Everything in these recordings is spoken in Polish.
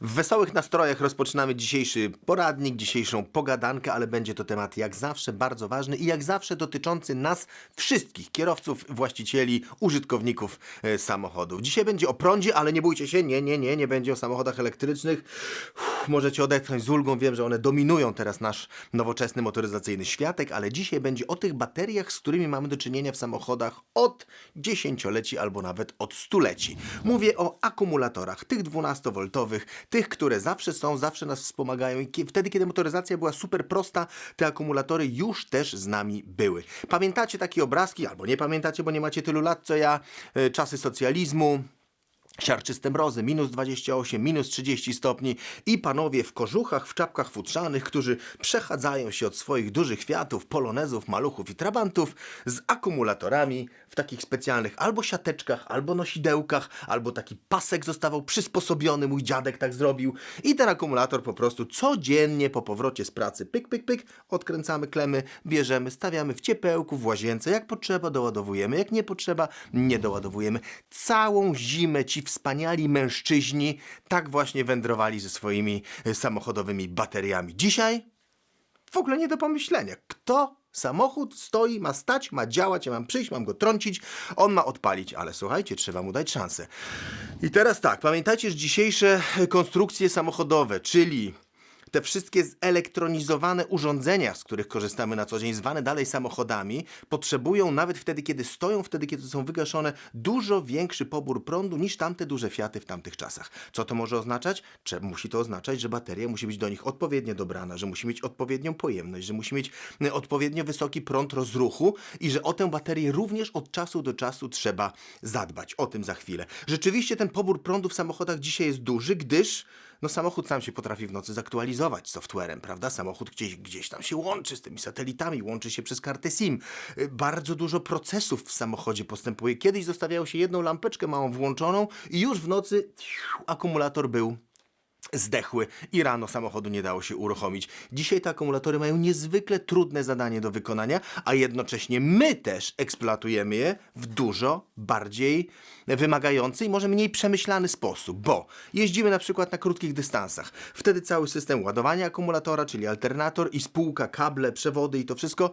W wesołych nastrojach rozpoczynamy dzisiejszy poradnik, dzisiejszą pogadankę, ale będzie to temat jak zawsze bardzo ważny i jak zawsze dotyczący nas wszystkich, kierowców, właścicieli, użytkowników e, samochodów. Dzisiaj będzie o prądzie, ale nie bójcie się, nie, nie, nie, nie będzie o samochodach elektrycznych. Uff, możecie odetchnąć z ulgą, wiem, że one dominują teraz nasz nowoczesny motoryzacyjny światek, ale dzisiaj będzie o tych bateriach, z którymi mamy do czynienia w samochodach od dziesięcioleci albo nawet od stuleci. Mówię o akumulatorach, tych 12-woltowych, tych, które zawsze są, zawsze nas wspomagają i wtedy, kiedy motoryzacja była super prosta, te akumulatory już też z nami były. Pamiętacie takie obrazki, albo nie pamiętacie, bo nie macie tylu lat co ja, e, czasy socjalizmu, Siarczyste mrozy, minus 28, minus 30 stopni i panowie w kożuchach, w czapkach futrzanych, którzy przechadzają się od swoich dużych Fiatów, polonezów, maluchów i trabantów z akumulatorami w takich specjalnych albo siateczkach, albo nosidełkach, albo taki pasek zostawał przysposobiony, mój dziadek tak zrobił i ten akumulator po prostu codziennie po powrocie z pracy pyk, pyk, pyk, odkręcamy klemy, bierzemy, stawiamy w ciepełku, w łazience, jak potrzeba doładowujemy, jak nie potrzeba nie doładowujemy. Całą zimę ci wspaniali mężczyźni tak właśnie wędrowali ze swoimi e, samochodowymi bateriami. Dzisiaj w ogóle nie do pomyślenia. Kto samochód stoi, ma stać, ma działać, ja mam przyjść, mam go trącić, on ma odpalić, ale słuchajcie, trzeba mu dać szansę. I teraz tak, pamiętajcie, że dzisiejsze konstrukcje samochodowe, czyli te wszystkie zelektronizowane urządzenia, z których korzystamy na co dzień, zwane dalej samochodami, potrzebują nawet wtedy, kiedy stoją, wtedy, kiedy są wygaszone, dużo większy pobór prądu niż tamte duże Fiaty w tamtych czasach. Co to może oznaczać? Cze- musi to oznaczać, że bateria musi być do nich odpowiednio dobrana, że musi mieć odpowiednią pojemność, że musi mieć y, odpowiednio wysoki prąd rozruchu i że o tę baterię również od czasu do czasu trzeba zadbać. O tym za chwilę. Rzeczywiście ten pobór prądu w samochodach dzisiaj jest duży, gdyż no samochód sam się potrafi w nocy zaktualizować softwarem, prawda? Samochód gdzieś, gdzieś tam się łączy z tymi satelitami, łączy się przez kartę SIM. Y, Bardzo dużo procesów w samochodzie postępuje. Kiedyś zostawiało się jedną lampeczkę małą włączoną i już w nocy akumulator był zdechły i rano samochodu nie dało się uruchomić. Dzisiaj te akumulatory mają niezwykle trudne zadanie do wykonania, a jednocześnie my też eksploatujemy je w dużo bardziej wymagający i może mniej przemyślany sposób, bo jeździmy na przykład na krótkich dystansach. Wtedy cały system ładowania akumulatora, czyli alternator i spółka, kable, przewody i to wszystko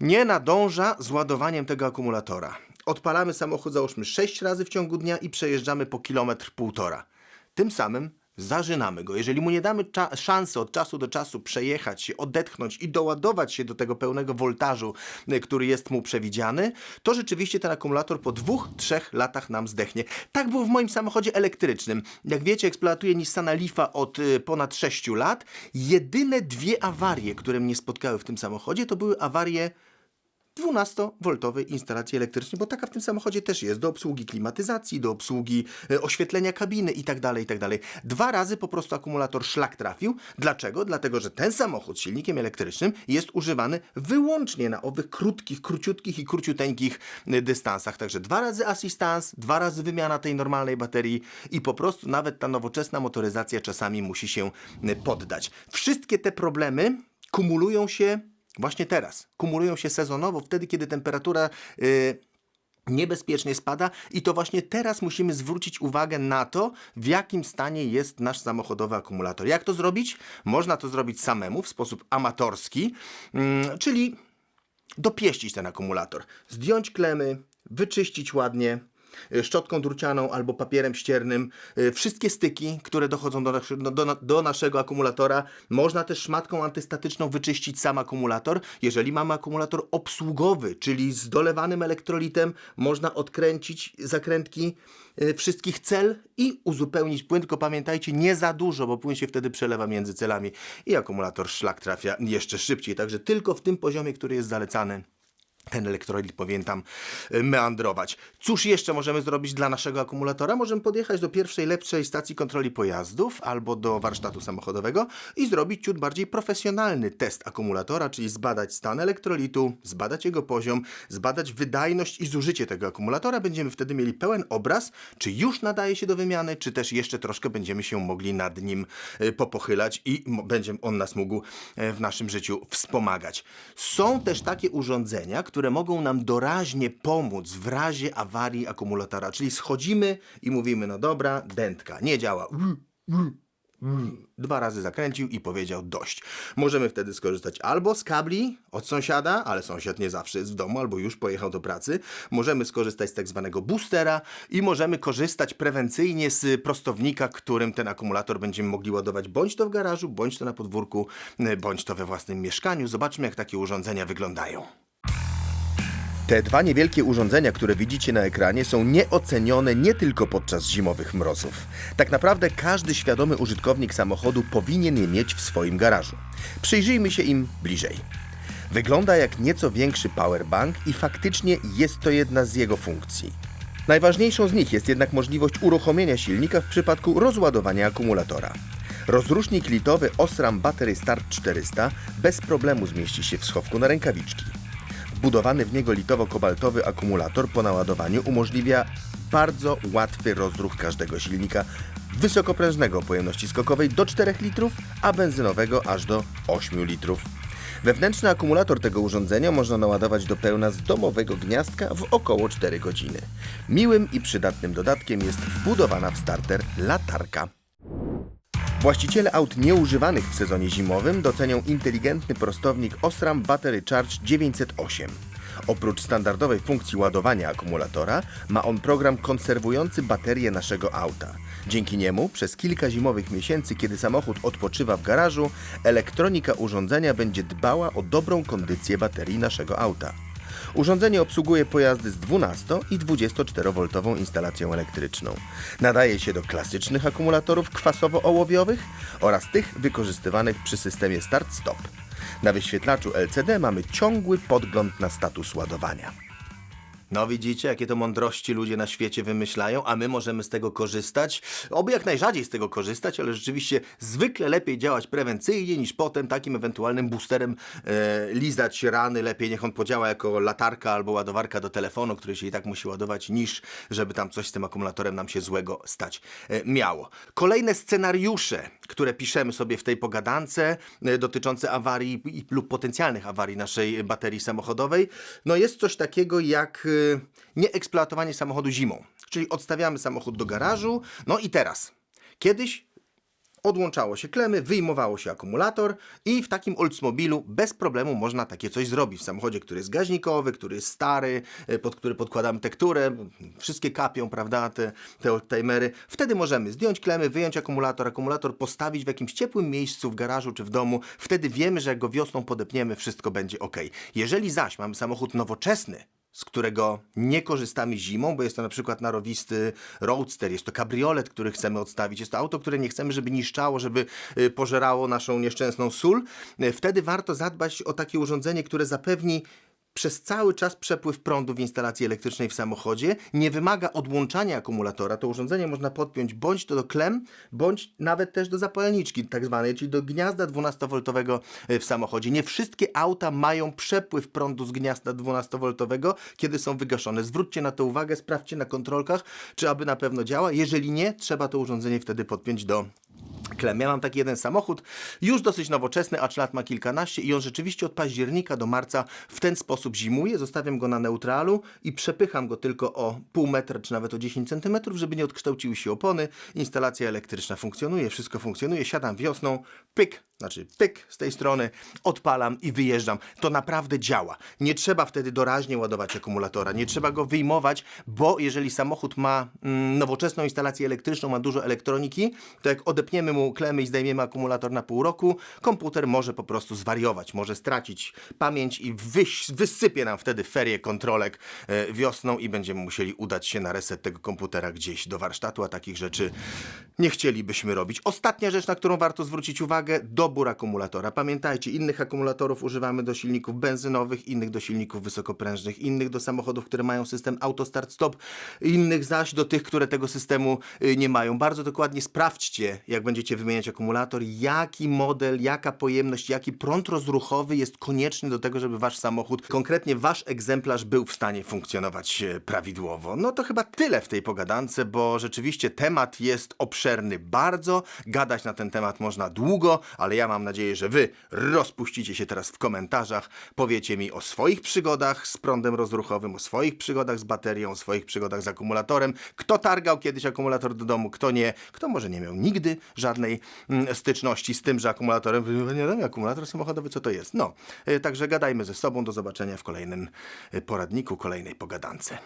nie nadąża z ładowaniem tego akumulatora. Odpalamy samochód załóżmy 6 razy w ciągu dnia i przejeżdżamy po kilometr półtora. Tym samym zażynamy go. Jeżeli mu nie damy szansy od czasu do czasu przejechać się, odetchnąć i doładować się do tego pełnego woltażu, y, który jest mu przewidziany, to rzeczywiście ten akumulator po dwóch, trzech latach nam zdechnie. Tak było w moim samochodzie elektrycznym. Jak wiecie, eksploatuję Nissana Leafa od y, ponad 6 lat. Jedyne dwie awarie, które mnie spotkały w tym samochodzie, to były awarie 12-woltowej instalacji elektrycznej, bo taka w tym samochodzie też jest, do obsługi klimatyzacji, do obsługi e, oświetlenia kabiny i tak dalej, i tak. Dwa razy po prostu akumulator szlak trafił. Dlaczego? Dlatego, że ten samochód z silnikiem elektrycznym jest używany wyłącznie na owych krótkich, króciutkich i króciuteńkich e, dystansach. Także dwa razy asystans, dwa razy wymiana tej normalnej baterii i po prostu nawet ta nowoczesna motoryzacja czasami musi się e, poddać. Wszystkie te problemy kumulują się Właśnie teraz. Kumulują się sezonowo, wtedy, kiedy temperatura y, niebezpiecznie spada, i to właśnie teraz musimy zwrócić uwagę na to, w jakim stanie jest nasz samochodowy akumulator. Jak to zrobić? Można to zrobić samemu w sposób amatorski, mm, czyli dopieścić ten akumulator. Zdjąć klemy, wyczyścić ładnie szczotką drucianą albo papierem ściernym y, wszystkie styki, które dochodzą do, do, do, do naszego akumulatora. Można też szmatką antystatyczną wyczyścić sam akumulator. Jeżeli mamy akumulator obsługowy, czyli z dolewanym elektrolitem, można odkręcić zakrętki y, wszystkich cel i uzupełnić płyn, tylko pamiętajcie, nie za dużo, bo płyn się wtedy przelewa między celami i akumulator szlak trafia jeszcze szybciej. Także tylko w tym poziomie, który jest zalecany ten elektrolit powinien tam e, meandrować. Cóż jeszcze możemy zrobić dla naszego akumulatora? Możemy podjechać do pierwszej lepszej stacji kontroli pojazdów albo do warsztatu samochodowego i zrobić ciut bardziej profesjonalny test akumulatora, czyli zbadać stan elektrolitu, zbadać jego poziom, zbadać wydajność i zużycie tego akumulatora. Będziemy wtedy mieli pełen obraz, czy już nadaje się do wymiany, czy też jeszcze troszkę będziemy się mogli nad nim e, popochylać i będzie on nas mógł e, w naszym życiu wspomagać. Są też takie urządzenia, które mogą nam doraźnie pomóc w razie awarii akumulatora, czyli schodzimy i mówimy, no dobra, dętka, nie działa. Dwa razy zakręcił i powiedział dość. Możemy wtedy skorzystać albo z kabli od sąsiada, ale sąsiad nie zawsze jest w domu albo już pojechał do pracy. Możemy skorzystać z tak zwanego boostera i możemy korzystać prewencyjnie z prostownika, którym ten akumulator będziemy mogli ładować bądź to w garażu, bądź to na podwórku, bądź to we własnym mieszkaniu. Zobaczmy, jak takie urządzenia wyglądają. Te dwa niewielkie urządzenia, które widzicie na ekranie, są nieocenione nie tylko podczas zimowych mrozów. Tak naprawdę każdy świadomy użytkownik samochodu powinien je mieć w swoim garażu. Przyjrzyjmy się im bliżej. Wygląda jak nieco większy powerbank i faktycznie jest to jedna z jego funkcji. Najważniejszą z nich jest jednak możliwość uruchomienia silnika w przypadku rozładowania akumulatora. Rozrusznik litowy Osram Battery Start 400 bez problemu zmieści się w schowku na rękawiczki. Wbudowany w niego litowo-kobaltowy akumulator po naładowaniu umożliwia bardzo łatwy rozruch każdego silnika wysokoprężnego pojemności skokowej do 4 litrów, a benzynowego aż do 8 litrów. Wewnętrzny akumulator tego urządzenia można naładować do pełna z domowego gniazdka w około 4 godziny. Miłym i przydatnym dodatkiem jest wbudowana w starter latarka. Właściciele aut nieużywanych w sezonie zimowym docenią inteligentny prostownik Osram Battery Charge 908. Oprócz standardowej funkcji ładowania akumulatora, ma on program konserwujący baterie naszego auta. Dzięki niemu przez kilka zimowych miesięcy, kiedy samochód odpoczywa w garażu, elektronika urządzenia będzie dbała o dobrą kondycję baterii naszego auta. Urządzenie obsługuje pojazdy z 12 i 24V instalacją elektryczną. Nadaje się do klasycznych akumulatorów kwasowo-ołowiowych oraz tych wykorzystywanych przy systemie start-stop. Na wyświetlaczu LCD mamy ciągły podgląd na status ładowania. No widzicie, jakie to mądrości ludzie na świecie wymyślają, a my możemy z tego korzystać. Oby jak najrzadziej z tego korzystać, ale rzeczywiście zwykle lepiej działać prewencyjnie niż potem takim ewentualnym boosterem e, lizać rany. Lepiej niech on podziała jako latarka albo ładowarka do telefonu, który się i tak musi ładować, niż żeby tam coś z tym akumulatorem nam się złego stać e, miało. Kolejne scenariusze, które piszemy sobie w tej pogadance e, dotyczące awarii i- lub potencjalnych awarii naszej baterii samochodowej, no jest coś takiego jak e, nieeksploatowanie samochodu zimą. Czyli odstawiamy samochód do garażu, no i teraz. Kiedyś odłączało się klemy, wyjmowało się akumulator i w takim Oldsmobilu bez problemu można takie coś zrobić. W samochodzie, który jest gaźnikowy, który jest stary, e, pod który podkładamy tekturę, wszystkie kapią, prawda, te, te oldtimery. Wtedy możemy zdjąć klemy, wyjąć akumulator, akumulator postawić w jakimś ciepłym miejscu w garażu czy w domu. Wtedy wiemy, że jak go wiosną podepniemy, wszystko będzie ok. Jeżeli zaś mamy samochód nowoczesny, z którego nie korzystamy zimą, bo jest to na przykład narowisty roadster, jest to kabriolet, który chcemy odstawić, jest to auto, które nie chcemy, żeby niszczało, żeby y, pożerało naszą nieszczęsną sól, y, wtedy warto zadbać o takie urządzenie, które zapewni przez cały czas przepływ prądu w instalacji elektrycznej w samochodzie, nie wymaga odłączania akumulatora. To urządzenie można podpiąć bądź to do klem, bądź nawet też do zapalniczki tak zwanej, czyli do gniazda 12V w samochodzie. Nie wszystkie auta mają przepływ prądu z gniazda 12V, kiedy są wygaszone. Zwróćcie na to uwagę, sprawdźcie na kontrolkach, czy aby na pewno działa. Jeżeli nie, trzeba to urządzenie wtedy podpiąć do klem. Ja mam taki jeden samochód, już dosyć nowoczesny, acz lat ma kilkanaście i on rzeczywiście od października do marca w ten sposób zimuje. Zostawiam go na neutralu i przepycham go tylko o pół metra, czy nawet o 10 centymetrów, żeby nie odkształciły się opony. Instalacja elektryczna funkcjonuje, wszystko funkcjonuje. Siadam wiosną, pyk, znaczy pyk z tej strony, odpalam i wyjeżdżam. To naprawdę działa. Nie trzeba wtedy doraźnie ładować akumulatora, nie trzeba go wyjmować, bo jeżeli samochód ma mm, nowoczesną instalację elektryczną, ma dużo elektroniki, to jak odepniemy mu klemy i zdejmiemy akumulator na pół roku, komputer może po prostu zwariować, może stracić pamięć i wyś, wysypie nam wtedy ferię kontrolek e, wiosną i będziemy musieli udać się na reset tego komputera gdzieś do warsztatu, a takich rzeczy nie chcielibyśmy robić. Ostatnia rzecz, na którą warto zwrócić uwagę, dobór akumulatora. Pamiętajcie, innych akumulatorów używamy do silników benzynowych, innych do silników wysokoprężnych, innych do samochodów, które mają system auto start stop, innych zaś do tych, które tego systemu y, nie mają. Bardzo dokładnie sprawdźcie, jak będziecie wymieniać akumulator, jaki model, jaka pojemność, jaki prąd rozruchowy jest konieczny do tego, żeby wasz samochód, konkretnie wasz egzemplarz był w stanie funkcjonować e, prawidłowo. No to chyba tyle w tej pogadance, bo rzeczywiście temat jest obszerny bardzo, gadać na ten temat można długo, ale ja mam nadzieję, że wy rozpuścicie się teraz w komentarzach, powiecie mi o swoich przygodach z prądem rozruchowym, o swoich przygodach z baterią, o swoich przygodach z akumulatorem, kto targał kiedyś akumulator do domu, kto nie, kto może nie miał nigdy żadnej mm, styczności z tym, że akumulatorem, nie wiem, akumulator samochodowy, co to jest. No, y, także gadajmy ze sobą, do zobaczenia w kolejnym y, poradniku, kolejnej pogadance.